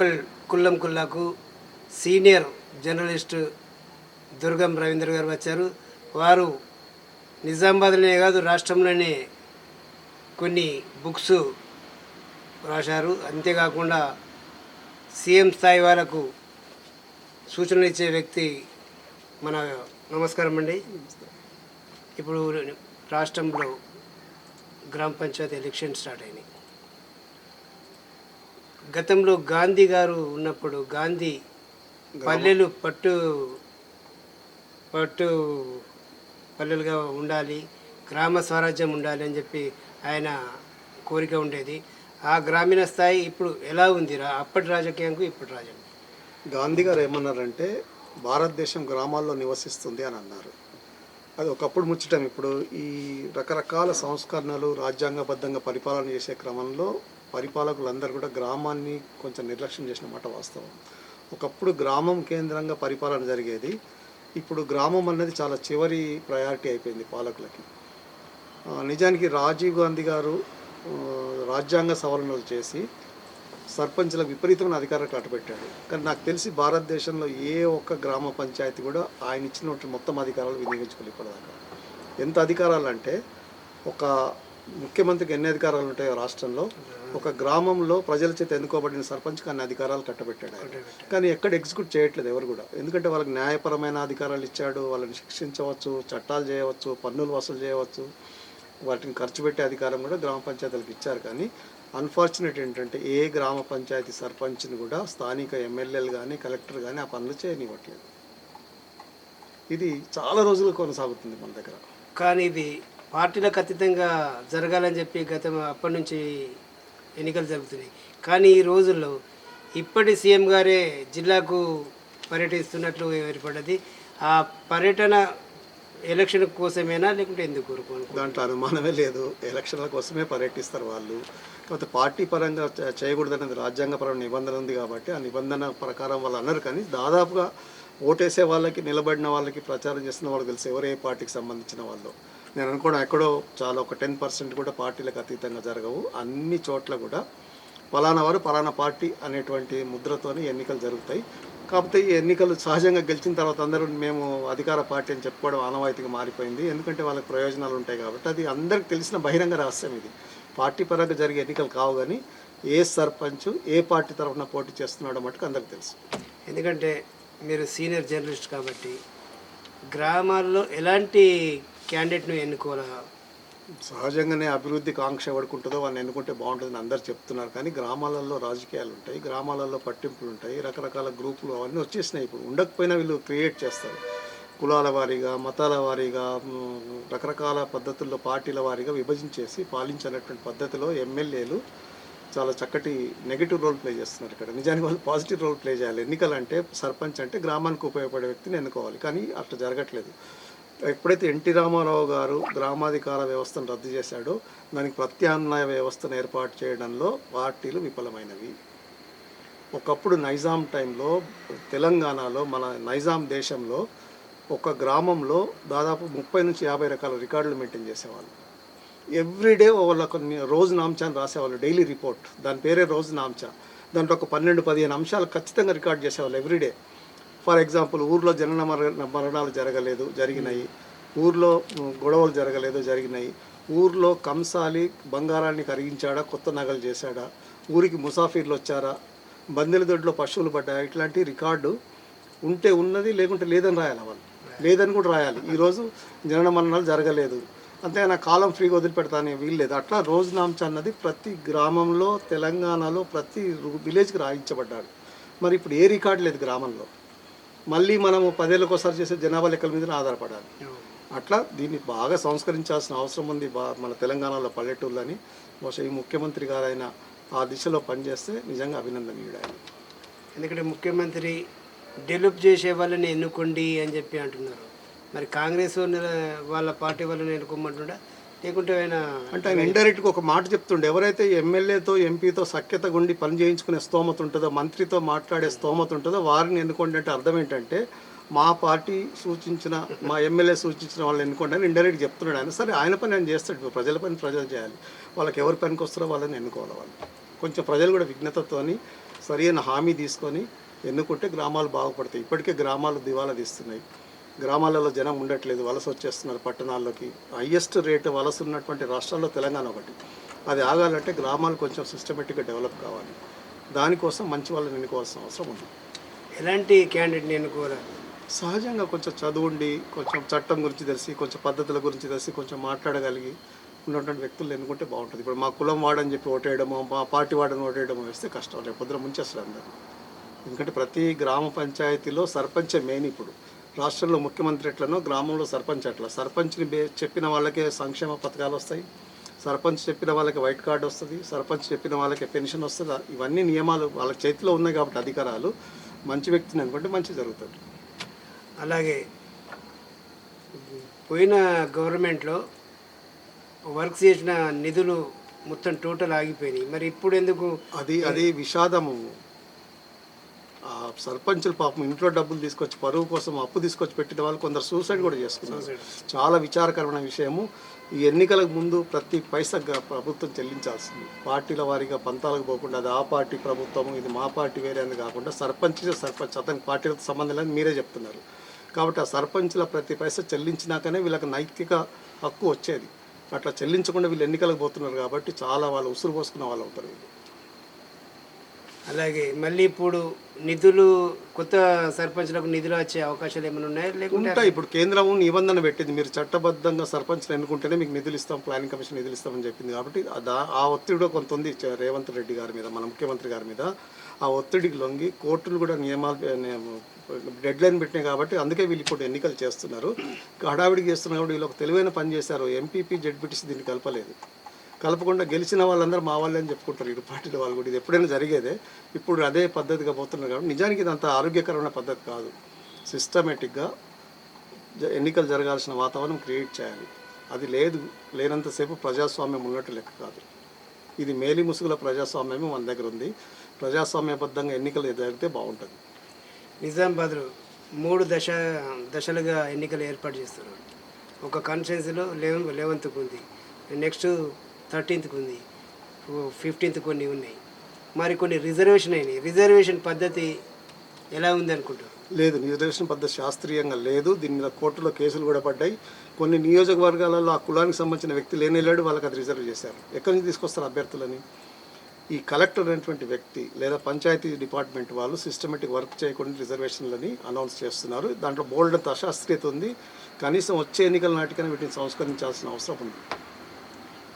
Local కుల్లం కుల్లాకు senior journalist Durgam Ravindra గారు వచ్చారు. వారు నిజామాబాద్లోనే కాదు రాష్ట్రంలోనే కొన్ని బుక్స్ రాశారు. అంతేకాకుండా సీఎం స్థాయి వాళ్ళకు సూచనలు ఇచ్చే వ్యక్తి మన నమస్కారం అండి. ఇప్పుడు రాష్ట్రంలో గ్రామ పంచాయతీ ఎలక్షన్ స్టార్ట్ అయినాయి. గతంలో గాంధీ గారు ఉన్నప్పుడు గాంధీ పల్లెలు పట్టు పట్టు పల్లెలుగా ఉండాలి గ్రామ స్వరాజ్యం ఉండాలి అని చెప్పి ఆయన కోరిక ఉండేది. ఆ గ్రామీణ స్థాయి ఇప్పుడు ఎలా ఉంది అప్పటి రాజకీయంకు ఇప్పటి రాజకీయం. గాంధీ గారు ఏమన్నారంటే భారతదేశం గ్రామాల్లో నివసిస్తుంది అని అన్నారు. అది ఒకప్పుడు ముచ్చటం. ఇప్పుడు ఈ రకరకాల సంస్కరణలు రాజ్యాంగబద్ధంగా పరిపాలన చేసే క్రమంలో పరిపాలకులందరూ కూడా గ్రామాన్ని కొంచెం నిర్లక్ష్యం చేసిన మాట వాస్తవం. ఒకప్పుడు గ్రామం కేంద్రంగా పరిపాలన జరిగేది. ఇప్పుడు గ్రామం అనేది చాలా చివరి ప్రయారిటీ అయిపోయింది పాలకులకి. నిజానికి రాజీవ్ గాంధీ గారు రాజ్యాంగ సవరణలు చేసి సర్పంచ్లకు విపరీతమైన అధికారాలు కట్టబెట్టాడు కానీ నాకు తెలిసి భారతదేశంలో ఏ ఒక్క గ్రామ పంచాయతీ కూడా ఆయన ఇచ్చినటువంటి మొత్తం అధికారాలు వినియోగించుకోలేదు ఇప్పటిదాకా. ఎంత అధికారాలు అంటే ఒక ముఖ్యమంత్రికి ఎన్ని అధికారాలు ఉంటాయో రాష్ట్రంలో ఒక గ్రామంలో ప్రజల చేత ఎన్నుకోబడిన సర్పంచ్కి అన్ని అధికారాలు కట్టబెట్టాడు. కానీ ఎక్కడ ఎగ్జిక్యూట్ చేయట్లేదు ఎవరు కూడా. ఎందుకంటే వాళ్ళకి న్యాయపరమైన అధికారాలు ఇచ్చాడు వాళ్ళని శిక్షించవచ్చు చట్టాలు చేయవచ్చు పన్నులు వసూలు చేయవచ్చు వాటిని ఖర్చు పెట్టే అధికారం కూడా గ్రామ పంచాయతీలకు ఇచ్చారు. కానీ అన్ఫార్చునేట్ ఏంటంటే ఏ గ్రామ పంచాయతీ సర్పంచ్ని కూడా స్థానిక ఎమ్మెల్యేలు కానీ కలెక్టర్ కానీ ఆ పనులు చేయనివ్వట్లేదు. ఇది చాలా రోజులు కొనసాగుతుంది మన దగ్గర. కానీ ఇది పార్టీలకు అతీతంగా జరగాలని చెప్పి గతం అప్పటి నుంచి ఎన్నికలు జరుగుతున్నాయి. కానీ ఈ రోజుల్లో ఇప్పటి సీఎం గారే జిల్లాకు పర్యటిస్తున్నట్లు ఏర్పడ్డది. ఆ పర్యటన ఎలక్షన్ కోసమేనా లేకుంటే ఎందుకు కోరుకోను? దాంట్లో అనుమానమే లేదు. ఎలక్షన్ల కోసమే పర్యటిస్తారు వాళ్ళు. కాకపోతే పార్టీ పరంగా చేయకూడదనేది రాజ్యాంగపరమైన నిబంధన ఉంది కాబట్టి ఆ నిబంధన ప్రకారం వాళ్ళు అన్నారు. కానీ దాదాపుగా ఓటేసే వాళ్ళకి నిలబడిన వాళ్ళకి ప్రచారం చేస్తున్న వాళ్ళకి తెలుసు. ఎవరు ఏ పార్టీకి సంబంధించిన వాళ్ళు? నేను అనుకోవడం ఎక్కడో చాలా ఒక టెన్ పర్సెంట్ కూడా పార్టీలకు అతీతంగా జరగవు. అన్ని చోట్ల కూడా ఫలానా వారు పలానా పార్టీ అనేటువంటి ముద్రతోనే ఎన్నికలు జరుగుతాయి. కాకపోతే ఈ ఎన్నికలు సహజంగా గెలిచిన తర్వాత అందరూ మేము అధికార పార్టీ అని చెప్పుకోవడం ఆనవాయితీగా మారిపోయింది. ఎందుకంటే వాళ్ళకి ప్రయోజనాలు ఉంటాయి కాబట్టి అది అందరికి తెలిసిన బహిరంగ రహస్యం ఇది. పార్టీ పరంగా జరిగే ఎన్నికలు కావు కానీ ఏ సర్పంచ్ ఏ పార్టీ తరఫున పోటీ చేస్తున్నాడో మటుకు అందరికి తెలుసు. ఎందుకంటే మీరు సీనియర్ జర్నలిస్ట్ కాబట్టి గ్రామాల్లో ఎలాంటి క్యాండిడేట్ను ఎన్నుకోవాలా? సహజంగానే అభివృద్ధి కాంక్ష పడుకుంటుందో వాళ్ళని ఎన్నుకుంటే బాగుంటుందని అందరు చెప్తున్నారు. కానీ గ్రామాలలో రాజకీయాలు ఉంటాయి గ్రామాలలో పట్టింపులు ఉంటాయి రకరకాల గ్రూపులు అవన్నీ వచ్చేసినాయి. ఇప్పుడు ఉండకపోయినా వీళ్ళు క్రియేట్ చేస్తారు. కులాల వారీగా మతాల వారీగా రకరకాల పద్ధతుల్లో పార్టీల వారీగా విభజించేసి పాలించినటువంటి పద్ధతిలో ఎమ్మెల్యేలు చాలా చక్కటి నెగిటివ్ రోల్ ప్లే చేస్తున్నారు ఇక్కడ. నిజానికి వాళ్ళు పాజిటివ్ రోల్ ప్లే చేయాలి. ఎన్నికలు అంటే సర్పంచ్ అంటే గ్రామానికి ఉపయోగపడే వ్యక్తిని ఎన్నుకోవాలి. కానీ అట్లా జరగట్లేదు. ఎప్పుడైతే ఎన్టీ రామారావు గారు గ్రామాధికార వ్యవస్థను రద్దు చేశాడో దానికి ప్రత్యామ్నాయ వ్యవస్థను ఏర్పాటు చేయడంలో పార్టీలు విఫలమైనవి. ఒకప్పుడు నైజాం టైంలో తెలంగాణలో మన నైజాం దేశంలో ఒక గ్రామంలో దాదాపు ముప్పై నుంచి యాభై రకాల రికార్డులు మెయింటైన్ చేసేవాళ్ళు. ఎవ్రీడే వాళ్ళ కొన్ని రోజు నాంచా అని రాసేవాళ్ళు డైలీ రిపోర్ట్. దాని పేరే రోజు నాంచా దాంట్లో ఒక పన్నెండు పదిహేను అంశాలు ఖచ్చితంగా రికార్డ్ చేసేవాళ్ళు ఎవ్రీడే ఫర్ ఎగ్జాంపుల్ ఊర్లో జనన మరణ మరణాలు జరగలేదు జరిగినాయి. ఊర్లో గొడవలు జరగలేదు జరిగినాయి. ఊర్లో కంసాలి బంగారాన్ని కరిగించాడా కొత్త నగలు చేశాడా ఊరికి ముసాఫీర్లు వచ్చారా బందెల దొడ్లో పశువులు పడ్డా ఇట్లాంటి రికార్డు ఉంటే ఉన్నది లేకుంటే లేదని రాయాలి వాళ్ళు? లేదని కూడా రాయాలి. ఈరోజు జనన మరణాలు జరగలేదు. అంతే నా కాలం ఫ్రీగా వదిలిపెడతానే వీల్లేదు. అట్లా రోజు నాంచ అన్నది ప్రతి గ్రామంలో తెలంగాణలో ప్రతి విలేజ్కి రాయించబడ్డాడు. మరి ఇప్పుడు ఏ రికార్డు లేదు గ్రామంలో. మళ్ళీ మనము పదేళ్ళకి ఒకసారి చేసే జనాభా లెక్కల మీద ఆధారపడాలి. అట్లా దీన్ని బాగా సంస్కరించాల్సిన అవసరం ఉంది బా మన తెలంగాణలో పల్లెటూళ్ళని బహుశా ఈ ముఖ్యమంత్రి గారైన ఆ దిశలో పనిచేస్తే నిజంగా అభినందనీయుడు ఆయన ఎందుకంటే ముఖ్యమంత్రి డెవలప్ చేసే వాళ్ళని ఎన్నుకోండి అని చెప్పి అంటున్నారు. మరి కాంగ్రెస్ వాళ్ళ- వాళ్ళ పార్టీ వాళ్ళని ఎన్నుకోమంటుండా లేకుంటే ఆయన అంటే ఆయన ఇండైరెక్ట్గా ఒక మాట చెప్తుండే. ఎవరైతే ఎమ్మెల్యేతో ఎంపీతో సఖ్యత గుండి పని చేయించుకునే స్తోమత ఉంటుందో మంత్రితో మాట్లాడే స్తోమత ఉంటుందో వారిని ఎన్నుకోండి అంటే అర్థం ఏంటంటే మా పార్టీ సూచించిన మా ఎమ్మెల్యే సూచించిన వాళ్ళని ఎన్నుకోండి అని ఇండైరెక్ట్ చెప్తున్నాడు ఆయన. సరే ఆయన పని ఆయన చేస్తాడు. ప్రజల పని ప్రజలు చేయాలి. వాళ్ళకి ఎవరి పనికి వస్తారో వాళ్ళని ఎన్నుకోవాలి వాళ్ళు. కొంచెం ప్రజలు కూడా విఘ్నతతోని సరైన హామీ తీసుకొని ఎన్నుకుంటే గ్రామాలు బాగుపడతాయి. ఇప్పటికే గ్రామాలు దివాలా తీస్తున్నాయి. గ్రామాలలో జనం ఉండట్లేదు వలస వచ్చేస్తున్నారు పట్టణాల్లోకి. హయ్యెస్ట్ రేటు వలస ఉన్నటువంటి రాష్ట్రాల్లో తెలంగాణ ఒకటి. అది ఆగాలంటే గ్రామాలు కొంచెం సిస్టమేటిక్గా డెవలప్ కావాలి. దానికోసం మంచి వాళ్ళని ఎన్నుకోవాల్సిన అవసరం ఉంది. ఎలాంటి క్యాండిడేట్ని ఎన్నుకోవాలి? సహజంగా కొంచెం చదువుండి కొంచెం చట్టం గురించి తెలిసి కొంచెం పద్ధతుల గురించి తెలిసి కొంచెం మాట్లాడగలిగి ఉన్నటువంటి వ్యక్తులు ఎన్నుకుంటే బాగుంటుంది. ఇప్పుడు మా కులం వాడని చెప్పి ఓటేయడమో మా పార్టీ వాడని ఓటేయడమో వేస్తే కష్టం రేపు పొద్దున ముంచేస్తారు అందరూ. ఎందుకంటే ప్రతి గ్రామ పంచాయతీలో సర్పంచ్ మెయిన్ ఇప్పుడు. రాష్ట్రంలో ముఖ్యమంత్రి ఎట్లనో గ్రామంలో సర్పంచ్ అట్లా. సర్పంచ్ని బే చెప్పిన వాళ్ళకే సంక్షేమ పథకాలు వస్తాయి. సర్పంచ్ చెప్పిన వాళ్ళకి వైట్ కార్డు వస్తుంది. సర్పంచ్ చెప్పిన వాళ్ళకి పెన్షన్ వస్తుంది. ఇవన్నీ నియమాలు వాళ్ళ చేతిలో ఉన్నాయి కాబట్టి అధికారాలు. మంచి వ్యక్తిని అనుకుంటే మంచి జరుగుతుంది. అలాగే పోయిన గవర్నమెంట్లో వర్క్ చేసిన నిధులు మొత్తం టోటల్ ఆగిపోయినాయి. మరి ఇప్పుడు ఎందుకు అది అది విషాదము. ఆ సర్పంచులు పాపం ఇంట్లో డబ్బులు తీసుకొచ్చి పరువు కోసం అప్పు తీసుకొచ్చి పెట్టిన వాళ్ళు కొందరు సూసైడ్ కూడా చేసుకున్నారు. చాలా విచారకరమైన విషయము. ఈ ఎన్నికలకు ముందు ప్రతి పైసా ప్రభుత్వం చెల్లించాల్సింది. పార్టీల వారీగా పంతాలకు పోకుండా అది ఆ పార్టీ ప్రభుత్వం ఇది మా పార్టీ వేరే అని కాకుండా సర్పంచ్ సర్పంచ్. అతనికి పార్టీలతో సంబంధం లేదని మీరే చెప్తున్నారు. కాబట్టి ఆ సర్పంచ్ల ప్రతి పైసా చెల్లించినాకనే వీళ్ళకి నైతిక హక్కు వచ్చేది. అట్లా చెల్లించకుండా వీళ్ళు ఎన్నికలకు పోతున్నారు కాబట్టి చాలా వాళ్ళు ఉసురు పోసుకున్న వాళ్ళు అవుతారు అలాగే మళ్ళీ ఇప్పుడు నిధులు కొత్త సర్పంచ్లకు నిధులు వచ్చే అవకాశాలు ఏమైనా ఉన్నాయా? లేకుంటే ఉంటాయి. ఇప్పుడు కేంద్రం నిబంధన పెట్టింది. మీరు చట్టబద్ధంగా సర్పంచ్ని ఎన్నుకుంటేనే మీకు నిధులు ఇస్తాం ప్లానింగ్ కమిషన్ నిధులు ఇస్తామని చెప్పింది కాబట్టి ఆ ఒత్తిడి కొంత ఉంది రేవంత్ రెడ్డి గారి మీద మన ముఖ్యమంత్రి గారి మీద. ఆ ఒత్తిడికి లొంగి కోర్టులు కూడా నియమాలు డెడ్ లైన్ పెట్టినాయి కాబట్టి అందుకే వీళ్ళు ఇప్పుడు ఎన్నికలు చేస్తున్నారు. హడావిడికి చేస్తున్నారు వీళ్ళు ఒక తెలివైన పని చేశారు. ఎంపీపీ జడ్పీటీసీ దీన్ని కలపలేదు. కలపకుండా గెలిచిన వాళ్ళందరూ మా వాళ్ళే అని చెప్పుకుంటారు. ఇరు పార్టీల వాళ్ళు కూడా. ఇది ఎప్పుడైనా జరిగేదే. ఇప్పుడు అదే పద్ధతిగా పోతున్నారు కాబట్టి నిజానికి ఇది అంత ఆరోగ్యకరమైన పద్ధతి కాదు. సిస్టమేటిక్గా జ- ఎన్నికలు జరగాల్సిన వాతావరణం క్రియేట్ చేయాలి. అది లేదు లేనంతసేపు ప్రజాస్వామ్యం ఉన్నట్టు లెక్క కాదు. ఇది మేలి ముసుగుల ప్రజాస్వామ్యం మన దగ్గర ఉంది. ప్రజాస్వామ్యబద్ధంగా ఎన్నికలు జరిగితే బాగుంటుంది. నిజామాబాద్లో మూడు దశ దశలుగా ఎన్నికలు ఏర్పాటు చేస్తారు ఒక కాన్స్టిట్యున్సీలో లెవెన్ లెవెన్త్కు ఉంది. నెక్స్ట్ థర్టీన్త్కి ఉంది. ఫిఫ్టీన్త్ కొన్ని ఉన్నాయి. మరి కొన్ని రిజర్వేషన్ అయినాయి. రిజర్వేషన్ పద్ధతి ఎలా ఉంది అనుకుంటారు లేదు రిజర్వేషన్ పద్ధతి శాస్త్రీయంగా లేదు. దీని మీద కోర్టులో కేసులు కూడా పడ్డాయి. కొన్ని నియోజకవర్గాలలో ఆ కులానికి సంబంధించిన వ్యక్తి లేనేలేడు వాళ్ళకి అది రిజర్వ్ చేశారు. ఎక్కడి నుంచి తీసుకొస్తారు అభ్యర్థులని? ఈ కలెక్టర్ అనేటువంటి వ్యక్తి లేదా పంచాయతీ డిపార్ట్మెంట్ వాళ్ళు సిస్టమేటిక్ వర్క్ చేయకుండా రిజర్వేషన్లని అనౌన్స్ చేస్తున్నారు. దాంట్లో బోల్డ్ అశాస్త్రీయత ఉంది. కనీసం వచ్చే ఎన్నికల నాటికైనా వీటిని సంస్కరించాల్సిన అవసరం ఉంది.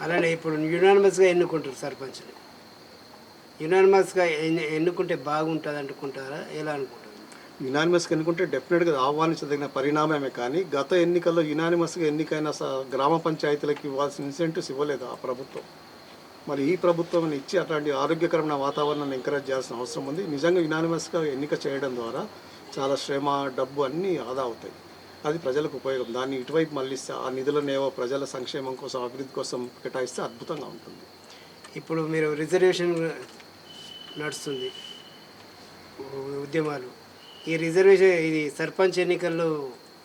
అలానే ఇప్పుడు యునానిమస్గా ఎన్నుకుంటారు సర్పంచ్ని యునానిమస్గా ఎన్ని ఎన్నుకుంటే బాగుంటుంది అనుకుంటారా? ఎలా అనుకుంటారు? యునానిమస్గా ఎన్నుకుంటే డెఫినెట్గా ఆహ్వానించదగిన పరిణామమే కానీ గత ఎన్నికల్లో యునానిమస్గా ఎన్నికైన స- గ్రామ పంచాయతీలకు ఇవ్వాల్సిన ఇన్సెంటివ్స్ ఇవ్వలేదు ఆ ప్రభుత్వం. మరి ఈ ప్రభుత్వం ఇచ్చి అట్లాంటి ఆరోగ్యకరమైన వాతావరణాన్ని ఎంకరేజ్ చేయాల్సిన అవసరం ఉంది. నిజంగా యునానిమస్గా ఎన్నిక చేయడం ద్వారా చాలా శ్రమ డబ్బు అన్నీ ఆదా అవుతాయి. అది ప్రజలకు ఉపయోగం. దాన్ని ఇటువైపు మళ్ళిస్తే ఆ నిధులను ఏవో ప్రజల సంక్షేమం కోసం అభివృద్ధి కోసం కేటాయిస్తే అద్భుతంగా ఉంటుంది. ఇప్పుడు మీరు రిజర్వేషన్ నడుస్తుంది. ఉద్యమాలు. ఈ రిజర్వేషన్ ఇది సర్పంచ్ ఎన్నికల్లో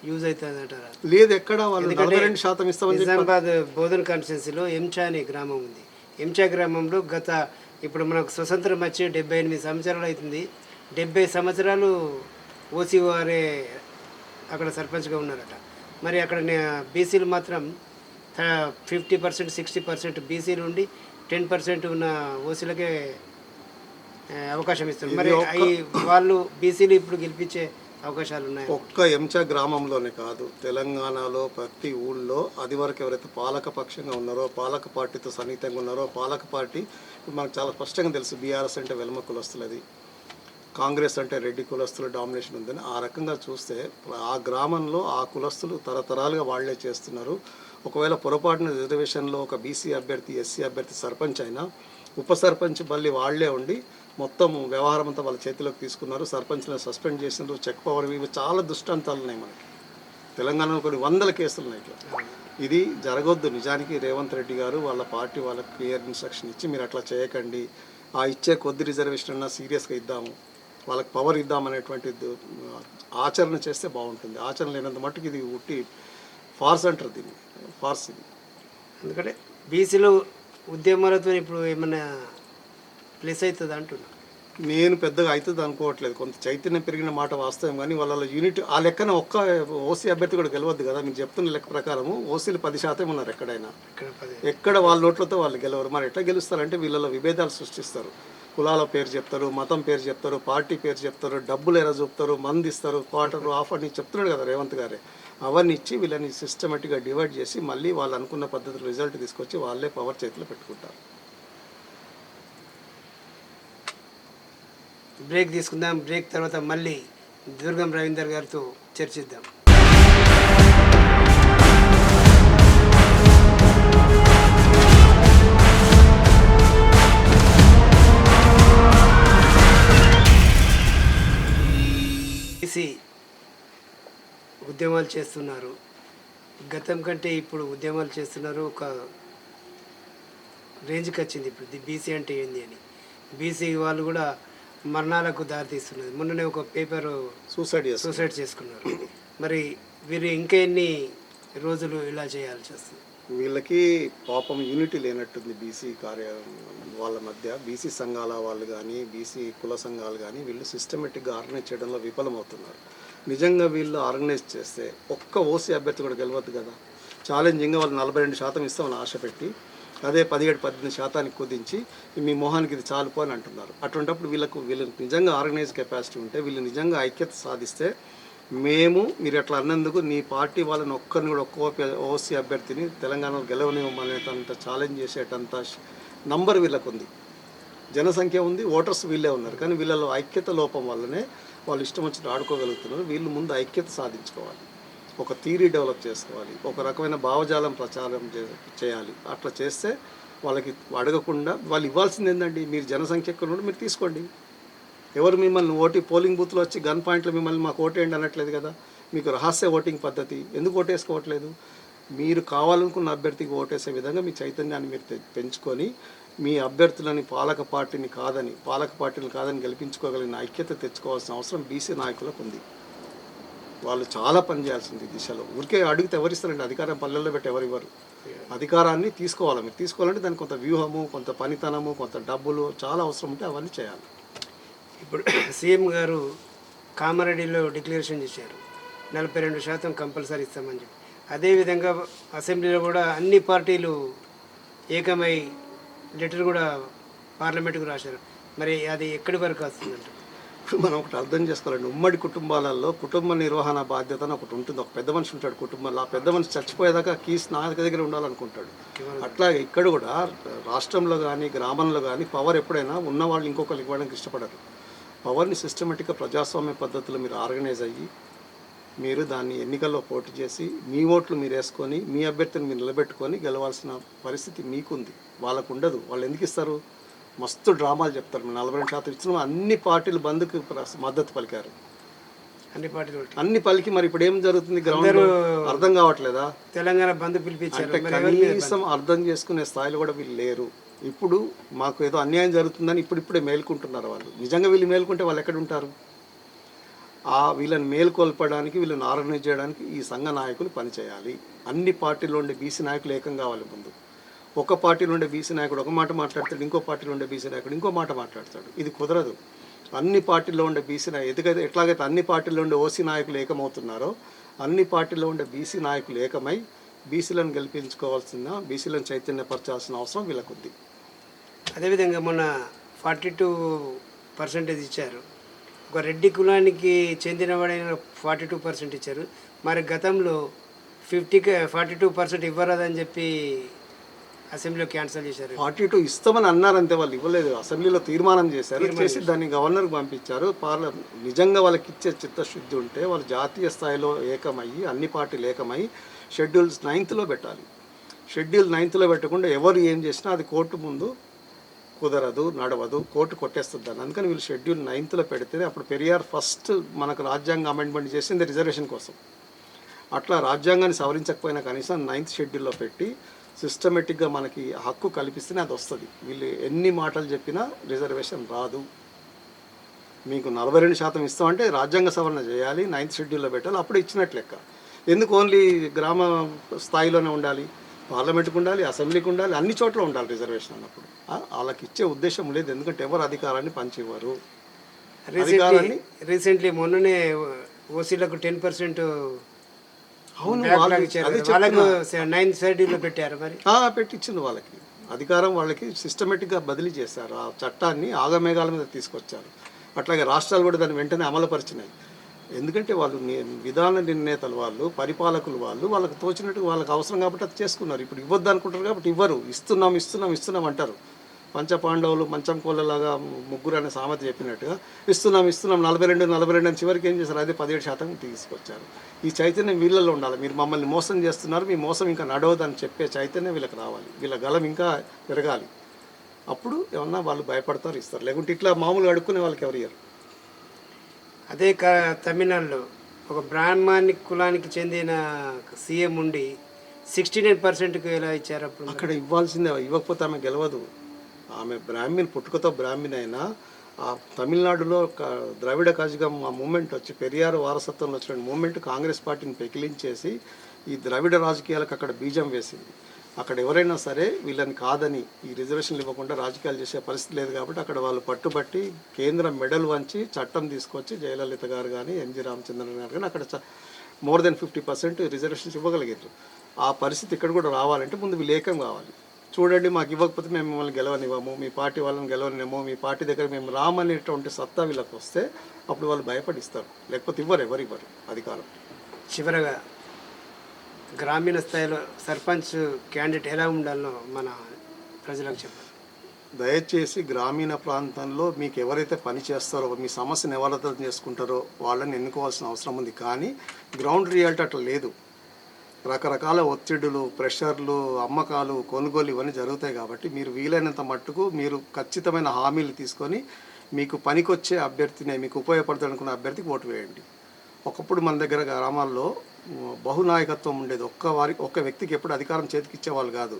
యూజ్ అవుతుంది అంటారా లేదు ఎక్కడ వాళ్ళు రెండు శాతం ఇస్తామని నిజామాబాద్ బోధన్ కాన్స్టిట్యున్సీలో ఎంచా అనే గ్రామం ఉంది. ఎంచా గ్రామంలో గత ఇప్పుడు మనకు స్వతంత్రం వచ్చి డెబ్బై ఎనిమిది సంవత్సరాలు అవుతుంది. డెబ్బై సంవత్సరాలు ఓసీ వారే అక్కడ సర్పంచ్గా ఉన్నారట. మరి అక్కడ బీసీలు మాత్రం ఫిఫ్టీ పర్సెంట్ సిక్స్టీ పర్సెంట్ బీసీలు ఉండి టెన్ పర్సెంట్ ఉన్న ఓసీలకే అవకాశం ఇస్తారు మరి అవి వాళ్ళు బీసీలు ఇప్పుడు గెలిపించే అవకాశాలు ఉన్నాయి ఒక్క ఎంచ గ్రామంలోనే కాదు. తెలంగాణలో ప్రతి ఊళ్ళో అది వరకు ఎవరైతే పాలక పక్షంగా ఉన్నారో పాలక పార్టీతో సన్నిహితంగా ఉన్నారో పాలక పార్టీ మనకు చాలా స్పష్టంగా తెలుసు బీఆర్ఎస్ అంటే వెల్మ కులస్తులది కాంగ్రెస్ అంటే రెడ్డి కులస్తుల డామినేషన్ ఉందని ఆ రకంగా చూస్తే ఆ గ్రామంలో ఆ కులస్తులు తరతరాలుగా వాళ్ళే చేస్తున్నారు. ఒకవేళ పొరపాటున రిజర్వేషన్లో ఒక బీసీ అభ్యర్థి ఎస్సీ అభ్యర్థి సర్పంచ్ అయినా ఉప సర్పంచ్ మళ్ళీ వాళ్ళే ఉండి మొత్తం వ్యవహారం అంతా వాళ్ళ చేతిలోకి తీసుకున్నారు. సర్పంచ్లను సస్పెండ్ చేసినారు చెక్ పవర్ ఇవి చాలా దుష్టాంతాలు ఉన్నాయి మనకి. తెలంగాణలో కొన్ని వందల కేసులు ఉన్నాయి ఇట్లా. ఇది జరగొద్దు. నిజానికి రేవంత్ రెడ్డి గారు వాళ్ళ పార్టీ వాళ్ళకి క్లియర్ ఇన్స్ట్రక్షన్ ఇచ్చి మీరు అట్లా చేయకండి. ఆ ఇచ్చే కొద్ది రిజర్వేషన్ అన్నా సీరియస్గా ఇద్దాము. వాళ్ళకి పవర్ ఇద్దామనేటువంటి ఆచరణ చేస్తే బాగుంటుంది. ఆచరణ లేనంత మట్టుకు ఇది ఉట్టి ఫార్స్ అంటారు దీన్ని. ఫార్స్ ఇది. ఎందుకంటే బీసీలు ఉద్యమాలతో ఇప్పుడు ఏమన్నా ప్లస్ అవుతుంది అంటున్నా. నేను పెద్దగా అవుతుంది అనుకోవట్లేదు. కొంత చైతన్యం పెరిగిన మాట వాస్తవం కానీ వాళ్ళ యూనిట్ ఆ లెక్కన ఒక్క ఓసీ అభ్యర్థి కూడా గెలవద్దు కదా. మీరు చెప్తున్న లెక్క ప్రకారము ఓసీలు పది శాతం ఉన్నారు ఎక్కడైనా. ఎక్కడ వాళ్ళ నోట్లతో వాళ్ళు గెలవరు. మరి ఎట్లా గెలుస్తారంటే వీళ్ళలో విభేదాలు సృష్టిస్తారు. కులాల పేరు చెప్తారు మతం పేరు చెప్తారు పార్టీ పేరు చెప్తారు డబ్బులు ఎలా చూపుతారు మంది ఇస్తారు క్వార్టర్ ఆఫ్ అని చెప్తున్నాడు కదా రేవంత్ గారే. అవన్నీ ఇచ్చి వీళ్ళని సిస్టమేటిక్గా డివైడ్ చేసి మళ్ళీ వాళ్ళు అనుకున్న పద్ధతిలో రిజల్ట్ తీసుకొచ్చి వాళ్ళే పవర్ చేతిలో పెట్టుకుంటారు. బ్రేక్ తీసుకుందాం. బ్రేక్ తర్వాత మళ్ళీ దుర్గం రవీందర్ గారితో చర్చిద్దాం. ఉద్యమాలు చేస్తున్నారు. గతం కంటే ఇప్పుడు ఉద్యమాలు చేస్తున్నారు. ఒక రేంజ్కి వచ్చింది ఇప్పుడు ది బీసీ అంటే ఏంది అని. బీసీ వాళ్ళు కూడా మరణాలకు దారితీస్తున్నది. మొన్ననే ఒక పేపర్ సూసైడ్ సూసైడ్ చేసుకున్నారు. మరి వీరు ఇంకా ఎన్ని రోజులు ఇలా చేయాల్సి వస్తుంది? వీళ్ళకి పాపం యూనిటీ లేనట్టుంది బీసీ కార్య వాళ్ళ మధ్య. బీసీ సంఘాల వాళ్ళు కానీ బీసీ కుల సంఘాలు కానీ వీళ్ళు సిస్టమేటిక్గా ఆర్గనైజ్ చేయడంలో విఫలమవుతున్నారు. నిజంగా వీళ్ళు ఆర్గనైజ్ చేస్తే ఒక్క ఓసీ అభ్యర్థి కూడా గెలవద్దు కదా. ఛాలెంజింగ్గా వాళ్ళు నలభై రెండు శాతం ఇస్తామని ఆశ పెట్టి అదే పదిహేడు పద్దెనిమిది శాతానికి కుదించి మీ మొహానికి ఇది చాలుపో అని అంటున్నారు. అటువంటిప్పుడు వీళ్ళకు వీళ్ళకి నిజంగా ఆర్గనైజ్ కెపాసిటీ ఉంటే వీళ్ళు నిజంగా ఐక్యత సాధిస్తే మేము మీరు అట్లా అన్నందుకు నీ పార్టీ వాళ్ళని ఒక్కరిని కూడా ఒక్క ఓసీ అభ్యర్థిని తెలంగాణలో గెలవనివ్వమనేటంత ఛాలెంజ్ చేసేటంత నంబర్ వీళ్ళకు ఉంది జనసంఖ్య ఉంది ఓటర్స్ వీళ్ళే ఉన్నారు. కానీ వీళ్ళలో ఐక్యత లోపం వల్లనే వాళ్ళు ఇష్టం వచ్చి ఆడుకోగలుగుతున్నారు. వీళ్ళు ముందు ఐక్యత సాధించుకోవాలి. ఒక థీరీ డెవలప్ చేసుకోవాలి. ఒక రకమైన భావజాలం ప్రచారం చే- చేయాలి. అట్లా చేస్తే వాళ్ళకి అడగకుండా వాళ్ళు ఇవ్వాల్సింది ఏంటండి మీరు జనసంఖ్య ఎక్కువ మీరు తీసుకోండి. ఎవరు మిమ్మల్ని ఓటి పోలింగ్ బూత్లో వచ్చి గన్ పాయింట్లో మిమ్మల్ని మాకు ఓటేయండి అనట్లేదు కదా? మీకు రహస్య ఓటింగ్ పద్ధతి ఎందుకు ఓటేసుకోవట్లేదు? మీరు కావాలనుకున్న అభ్యర్థికి ఓటేసే విధంగా మీ చైతన్యాన్ని మీరు పెంచుకొని మీ అభ్యర్థులని పాలక పార్టీని కాదని పాలక పార్టీని కాదని గెలిపించుకోగలిగిన ఐక్యత తెచ్చుకోవాల్సిన అవసరం బీసీ నాయకులకు ఉంది. వాళ్ళు చాలా పని చేయాల్సింది దిశలో. ఊరికే అడిగితే ఎవరిస్తారండి అధికారం పల్లెల్లో పెట్టి ఎవరివ్వరు అధికారాన్ని తీసుకోవాలి. మీరు తీసుకోవాలంటే దానికి కొంత వ్యూహము కొంత పనితనము కొంత డబ్బులు చాలా అవసరం ఉంటే అవన్నీ చేయాలి. ఇప్పుడు సీఎం గారు కామారెడ్డిలో డిక్లరేషన్ చేశారు. నలభై రెండు శాతం కంపల్సరీ ఇస్తామని చెప్పి. అదేవిధంగా అసెంబ్లీలో కూడా అన్ని పార్టీలు ఏకమై లెటర్ కూడా పార్లమెంటుకు రాశారు. మరి అది ఎక్కడి వరకు వస్తుందంట ఇప్పుడు మనం ఒకటి అర్థం చేసుకోవాలండి ఉమ్మడి కుటుంబాలలో కుటుంబ నిర్వహణ బాధ్యత అని ఒకటి ఉంటుంది. ఒక పెద్ద మనిషి ఉంటాడు కుటుంబంలో. ఆ పెద్ద మనిషి చచ్చిపోయేదాకా కీస్ నా దగ్గర ఉండాలనుకుంటాడు. అట్లాగే ఇక్కడ కూడా రాష్ట్రంలో కానీ గ్రామంలో కానీ పవర్ ఎప్పుడైనా ఉన్న వాళ్ళు ఇంకొకరికి ఇవ్వడానికి ఇష్టపడరు. పవర్ని సిస్టమేటిక్గా ప్రజాస్వామ్య పద్ధతిలో మీరు ఆర్గనైజ్ అయ్యి మీరు దాన్ని ఎన్నికల్లో పోటీ చేసి మీ ఓట్లు మీరు వేసుకొని మీ అభ్యర్థిని మీరు నిలబెట్టుకొని గెలవాల్సిన పరిస్థితి మీకుంది. వాళ్ళకు ఉండదు వాళ్ళు ఎందుకు ఇస్తారు? మస్తు డ్రామాలు చెప్తారు. మీరు నలభై రెండు శాతం ఇచ్చిన అన్ని పార్టీలు బంద్కు మద్దతు పలికారు. అన్ని పార్టీలు. అన్ని పలికి మరి ఇప్పుడు ఏం జరుగుతుంది? గ్రౌండ్ అర్థం కావట్లేదా? తెలంగాణ బంద్ పిలిపించారు. కనీసం అర్థం చేసుకునే స్థాయిలో కూడా వీళ్ళు లేరు. ఇప్పుడు మాకు ఏదో అన్యాయం జరుగుతుందని ఇప్పుడు ఇప్పుడే మేల్కుంటున్నారు వాళ్ళు. నిజంగా వీళ్ళు మేల్కుంటే వాళ్ళు ఎక్కడ ఉంటారు? ఆ వీళ్ళని మేల్కొల్పడానికి వీళ్ళని ఆర్గనైజ్ చేయడానికి ఈ సంఘ నాయకులు పనిచేయాలి. అన్ని పార్టీలో ఉండే బీసీ నాయకులు ఏకం కావాలి ముందు. ఒక పార్టీలో ఉండే బీసీ నాయకుడు ఒక మాట మాట్లాడతాడు ఇంకో పార్టీలో ఉండే బీసీ నాయకుడు ఇంకో మాట మాట్లాడతాడు. ఇది కుదరదు. అన్ని పార్టీల్లో ఉండే బీసీ నాయకులు ఎందుకైతే ఎట్లాగైతే అన్ని పార్టీల్లో ఉండే ఓసీ నాయకులు ఏకమవుతున్నారో అన్ని పార్టీల్లో ఉండే బీసీ నాయకులు ఏకమై బీసీలను గెలిపించుకోవాల్సిన బీసీలను చైతన్యపరచాల్సిన అవసరం వీళ్ళకుంది అదేవిధంగా మొన్న ఫార్టీ టూ పర్సెంటేజ్ ఇచ్చారు. ఒక రెడ్డి కులానికి చెందినవాడైన ఫార్టీ టూ పర్సెంట్ ఇచ్చారు. మరి గతంలో ఫిఫ్టీకి ఫార్టీ టూ పర్సెంట్ ఇవ్వరాదని చెప్పి అసెంబ్లీలో క్యాన్సిల్ చేశారు. ఫార్టీ టూ ఇస్తామని అన్నారంతే వాళ్ళు ఇవ్వలేదు. అసెంబ్లీలో తీర్మానం చేశారు. చేసి దాన్ని గవర్నర్కి పంపించారు. పార్ల నిజంగా వాళ్ళకి ఇచ్చే చిత్తశుద్ధి ఉంటే వాళ్ళు జాతీయ స్థాయిలో ఏకమయ్యి అన్ని పార్టీలు ఏకమై షెడ్యూల్స్ నైన్త్లో పెట్టాలి. షెడ్యూల్ నైన్త్లో పెట్టకుండా ఎవరు ఏం చేసినా అది కోర్టు ముందు కుదరదు నడవదు కోర్టు కొట్టేస్తుందని అందుకని వీళ్ళు షెడ్యూల్ నైన్త్లో పెడితే అప్పుడు పెరియార్ ఫస్ట్ మనకు రాజ్యాంగ అమెండ్మెంట్ చేసింది రిజర్వేషన్ కోసం. అట్లా రాజ్యాంగాన్ని సవరించకపోయినా కనీసం నైన్త్ షెడ్యూల్లో పెట్టి సిస్టమేటిక్గా మనకి హక్కు కల్పిస్తేనే అది వస్తుంది. వీళ్ళు ఎన్ని మాటలు చెప్పినా రిజర్వేషన్ రాదు. మీకు నలభై రెండు శాతం ఇస్తామంటే రాజ్యాంగ సవరణ చేయాలి నైన్త్ షెడ్యూల్లో పెట్టాలి అప్పుడు ఇచ్చినట్లు లెక్క. ఎందుకు ఓన్లీ గ్రామ స్థాయిలోనే ఉండాలి? పార్లమెంట్కి ఉండాలి అసెంబ్లీకి ఉండాలి అన్ని చోట్ల ఉండాలి రిజర్వేషన్ అన్నప్పుడు. వాళ్ళకి ఇచ్చే ఉద్దేశం లేదు ఎందుకంటే ఎవరు అధికారాన్ని పంచివ్వరు. రీసెంట్లీ అధికారాన్ని రీసెంట్లీ మొన్ననే ఓసీలకు టెన్ పర్సెంట్ అవును. వాళ్ళకు నైన్ షెడ్యూల్లో పెట్టారు మరి? పెట్టించింది వాళ్ళకి. అధికారం వాళ్ళకి సిస్టమేటిక్గా బదిలీ చేశారు. ఆ చట్టాన్ని ఆగమేఘాల మీద తీసుకొచ్చారు. అట్లాగే రాష్ట్రాలు కూడా దాన్ని వెంటనే అమలుపరిచినాయి. ఎందుకంటే వాళ్ళు విధాన నిర్ణేతలు వాళ్ళు పరిపాలకులు వాళ్ళు వాళ్ళకి తోచినట్టు వాళ్ళకి అవసరం కాబట్టి అది చేసుకున్నారు. ఇప్పుడు ఇవ్వద్దు అనుకుంటారు కాబట్టి ఇవ్వరు. ఇస్తున్నాం ఇస్తున్నాం ఇస్తున్నాం అంటారు. పంచపాండవులు మంచం కోళ్ళలాగా ముగ్గురు అనే సామెత చెప్పినట్టుగా ఇస్తున్నాం ఇస్తున్నాం నలభై రెండు నలభై రెండు అని చివరికి ఏం చేశారు? అదే పదిహేడు శాతం తీసుకొచ్చారు. ఈ చైతన్యం వీళ్ళల్లో ఉండాలి. మీరు మమ్మల్ని మోసం చేస్తున్నారు. మీ మోసం ఇంకా నడవదని చెప్పే చైతన్యం వీళ్ళకి రావాలి. వీళ్ళ గలం ఇంకా పెరగాలి. అప్పుడు ఏమన్నా వాళ్ళు భయపడతారు ఇస్తారు. లేకుంటే ఇట్లా మామూలుగా అడుక్కునే వాళ్ళకి ఎవరు ఇయ్యరు. అదే క తమిళనాడులో ఒక బ్రాహ్మణి కులానికి చెందిన సీఎం ఉండి సిక్స్టీ నైన్ పర్సెంట్కి ఎలా ఇచ్చారు అప్పుడు? అక్కడ ఇవ్వాల్సిందే ఇవ్వకపోతే ఆమె గెలవదు. ఆమె బ్రాహ్మణ్ పుట్టుకతో బ్రాహ్మణ్ అయినా ఆ తమిళనాడులో ఒక ద్రవిడ కజగం ఆ మూమెంట్ వచ్చి పెరియార్ వారసత్వంలో వచ్చిన మూమెంట్ కాంగ్రెస్ పార్టీని పెకిలించేసి ఈ ద్రవిడ రాజకీయాలకు అక్కడ బీజం వేసింది. అక్కడ ఎవరైనా సరే వీళ్ళని కాదని ఈ రిజర్వేషన్లు ఇవ్వకుండా రాజకీయాలు చేసే పరిస్థితి లేదు కాబట్టి అక్కడ వాళ్ళు పట్టుబట్టి కేంద్రం మెడల్ వంచి చట్టం తీసుకొచ్చి జయలలిత గారు కానీ ఎన్జి రామచంద్రన్ గారు కానీ అక్కడ more than fifty percent reservations ఇవ్వగలిగారు. ఆ పరిస్థితి ఇక్కడ కూడా రావాలంటే ముందు విలేకం కావాలి. చూడండి మాకు ఇవ్వకపోతే మేము మిమ్మల్ని గెలవనివ్వము మీ పార్టీ వాళ్ళని గెలవనివ్వము మీ పార్టీ దగ్గర మేము రామనేటువంటి సత్తా వీళ్ళకి వస్తే అప్పుడు వాళ్ళు భయపడిస్తారు. లేకపోతే ఇవ్వరు ఎవరు ఇవ్వరు అధికారం. చివరగా గ్రామీణ స్థాయిలో సర్పంచ్ క్యాండిడేట్ ఎలా ఉండాలో మన ప్రజలకు చెప్పాలి దయచేసి గ్రామీణ ప్రాంతంలో మీకు ఎవరైతే పని చేస్తారో మీ సమస్యను ఎవరైతే చేసుకుంటారో వాళ్ళని ఎన్నుకోవాల్సిన అవసరం ఉంది. కానీ గ్రౌండ్ రియాలిటీ అట్లా లేదు. రకరకాల ఒత్తిడులు ప్రెషర్లు అమ్మకాలు కొనుగోలు ఇవన్నీ జరుగుతాయి కాబట్టి మీరు వీలైనంత మట్టుకు మీరు ఖచ్చితమైన హామీలు తీసుకొని మీకు పనికొచ్చే అభ్యర్థిని మీకు ఉపయోగపడుతుంది అనుకున్న అభ్యర్థికి ఓటు వేయండి. ఒకప్పుడు మన దగ్గర గ్రామాల్లో బహునాయకత్వం ఉండేది. ఒక్క వారి ఒక్క వ్యక్తికి ఎప్పుడు అధికారం చేతికి ఇచ్చేవాళ్ళు కాదు.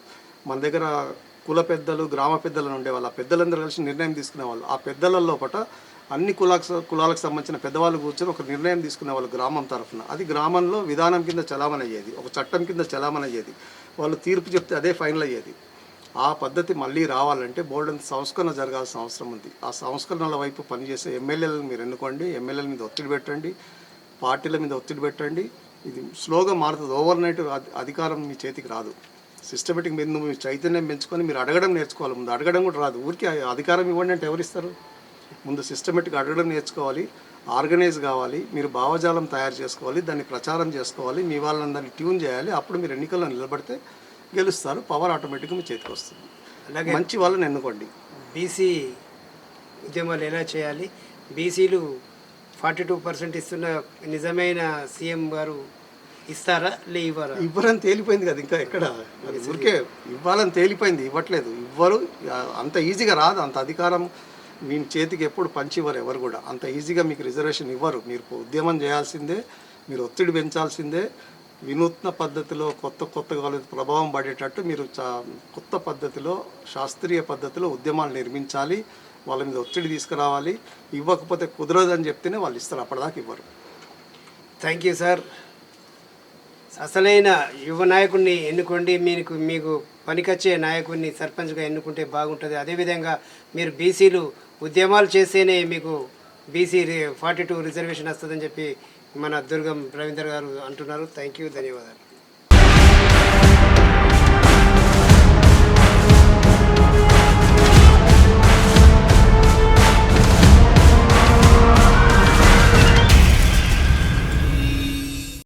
మన దగ్గర కుల పెద్దలు గ్రామ పెద్దలను ఉండేవాళ్ళు. ఆ పెద్దలందరూ కలిసి నిర్ణయం తీసుకునేవాళ్ళు. ఆ పెద్దలలో పట అన్ని కులాలకు కులాలకు సంబంధించిన పెద్దవాళ్ళు కూర్చొని ఒక నిర్ణయం తీసుకునేవాళ్ళు గ్రామం తరఫున. అది గ్రామంలో విధానం కింద చలామణి అయ్యేది ఒక చట్టం కింద చలామణి అయ్యేది వాళ్ళు తీర్పు చెప్తే అదే ఫైనల్ అయ్యేది. ఆ పద్ధతి మళ్ళీ రావాలంటే బోర్డు సంస్కరణ జరగాల్సిన అవసరం ఉంది. ఆ సంస్కరణల వైపు పనిచేసే ఎమ్మెల్యేలను మీరు ఎన్నుకోండి ఎమ్మెల్యేల మీద ఒత్తిడి పెట్టండి పార్టీల మీద ఒత్తిడి పెట్టండి. ఇది స్లోగా మారుతుంది. ఓవర్ నైట్ అధికారం మీ చేతికి రాదు. సిస్టమేటిక్ మీద నువ్వు మీ చైతన్యం పెంచుకొని మీరు అడగడం నేర్చుకోవాలి. ముందు అడగడం కూడా రాదు. ఊరికి అధికారం ఇవ్వండి అంటే ఎవరు ఇస్తారు? ముందు సిస్టమేటిక్ అడగడం నేర్చుకోవాలి. ఆర్గనైజ్ కావాలి. మీరు భావజాలం తయారు చేసుకోవాలి. దాన్ని ప్రచారం చేసుకోవాలి. మీ వాళ్ళని దాన్ని ట్యూన్ చేయాలి. అప్పుడు మీరు ఎన్నికల్లో నిలబడితే గెలుస్తారు. పవర్ ఆటోమేటిక్గా మీ చేతికి వస్తుంది. అలాగే మంచి వాళ్ళని ఎన్నుకోండి. బీసీ ఉద్యమాలు ఎలా చేయాలి? బీసీలు ఫార్టీ టూ పర్సెంట్ ఇస్తున్న నిజమైన సీఎం గారు ఇస్తారా? లే ఇవ్వరా? ఇవ్వరని తేలిపోయింది కదా ఇంకా ఎక్కడ? అది ఊరికే ఇవ్వాలని తేలిపోయింది ఇవ్వట్లేదు. ఇవ్వరు అంత ఈజీగా రాదు అంత అధికారం మీ చేతికి ఎప్పుడు పంచి ఇవ్వరు ఎవరు కూడా. అంత ఈజీగా మీకు రిజర్వేషన్ ఇవ్వరు. మీరు ఉద్యమం చేయాల్సిందే మీరు ఒత్తిడి పెంచాల్సిందే వినూత్న పద్ధతిలో కొత్త కొత్త వాళ్ళ ప్రభావం పడేటట్టు మీరు చా- కొత్త పద్ధతిలో శాస్త్రీయ పద్ధతిలో ఉద్యమాలు నిర్మించాలి. వాళ్ళ మీద ఒత్తిడి తీసుకురావాలి ఇవ్వకపోతే కుదరదు అని చెప్తేనే వాళ్ళు ఇస్తారు. అప్పటిదాకా ఇవ్వరు. థ్యాంక్ యూ సార్ అసలైన యువ నాయకుడిని ఎన్నుకోండి. మీకు మీకు పనికొచ్చే నాయకుడిని సర్పంచ్గా ఎన్నుకుంటే బాగుంటుంది. అదేవిధంగా మీరు బీసీలు ఉద్యమాలు చేస్తేనే మీకు బీసీ ఫార్టీ టూ రిజర్వేషన్ వస్తుందని చెప్పి మన దుర్గం రవీందర్ గారు అంటున్నారు. థ్యాంక్ యూ ధన్యవాదాలు.